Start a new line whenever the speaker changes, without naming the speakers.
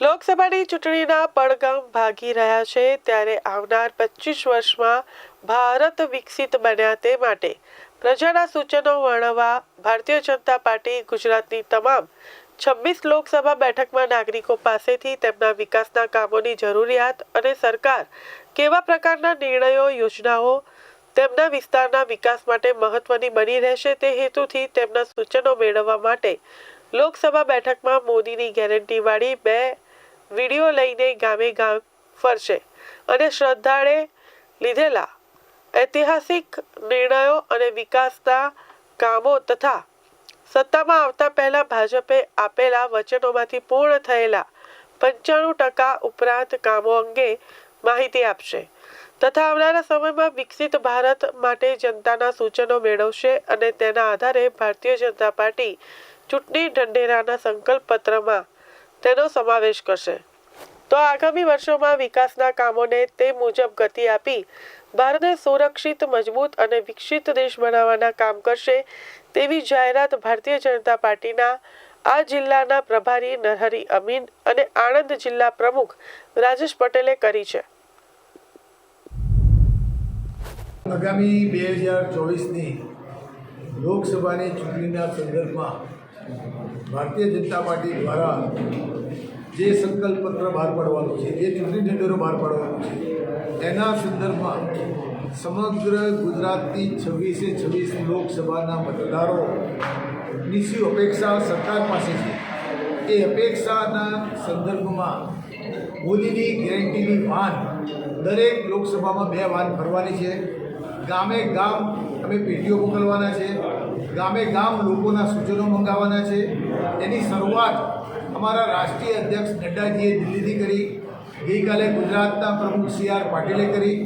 લોકસભાની ચૂંટણીના પડઘમ ભાગી રહ્યા છે ત્યારે આવનાર પચીસ વર્ષમાં ભારત વિકસિત બન્યા તે માટે પ્રજાના સૂચનો વર્ણવવા ભારતીય જનતા પાર્ટી ગુજરાતની તમામ છવ્વીસ લોકસભા બેઠકમાં નાગરિકો પાસેથી તેમના વિકાસના કામોની જરૂરિયાત અને સરકાર કેવા પ્રકારના નિર્ણયો, યોજનાઓ તેમના વિસ્તારના વિકાસ માટે મહત્વની બની રહેશે તે હેતુથી તેમના સૂચનો મેળવવા માટે લોકસભા બેઠકમાં મોદીની ગેરંટીવાળી બે વીડિયો લઈને ગામે ગામ ફરશે અને શ્રદ્ધાળે લીધેલા ઐતિહાસિક નિર્ણયો અને વિકાસના કામો તથા સત્તામાં આવતા પહેલા ભાજપે આપેલા વચનોમાંથી પૂર્ણ થયેલા પંચાણું ટકા ઉપરાંત કામો અંગે માહિતી આપશે તથા આવનારા સમયમાં વિકસિત ભારત માટે જનતાના સૂચનો મેળવશે અને તેના આધારે ભારતીય જનતા પાર્ટી ચૂંટણી ઢંઢેરાના સંકલ્પ પત્રમાં તેનો સમાવેશ કરશે. તો આગામી વર્ષોમાં વિકાસના કામોને તે મુજબ ગતિ આપી ભારતને સુરક્ષિત, મજબૂત અને વિકસિત દેશ બનાવવાના કામ કરશે તેવી જાહેરાત ભારતીય જનતા પાર્ટીના આ જિલ્લાના પ્રભારી નરહરી અમીન અને આણંદ જિલ્લા પ્રમુખ રાજેશ પટેલે કરી છે.
આગામી બે હજાર ચોવીસની લોકસભાની ચૂંટણીના સંદર્ભમાં ભારતીય જનતા પાર્ટી દ્વારા જે સંકલ્પ પત્ર બહાર પાડવાનું છે, જે ચૂંટણી ઢંઢેરો બહાર પાડવાનું છે એના સંદર્ભમાં સમગ્ર ગુજરાતની છવ્વીસે છવ્વીસ લોકસભાના મતદારોની શું અપેક્ષા સરકાર પાસે છે? એ અપેક્ષાના સંદર્ભમાં મોદીની ગેરંટીની વાન દરેક લોકસભામાં બે વાન ફરવાની છે. ગામે ગામ અમે પેઢીઓ મોકલવાના છે. ગામે ગામ લોકોના સૂચનો મંગાવવાના છે. એની શરૂઆત અમારા રાષ્ટ્રીય અધ્યક્ષ નડ્ડાજીએ દિલ્હીથી કરી. ગઈકાલે ગુજરાતના પ્રમુખ સી આર પાટીલે કરી.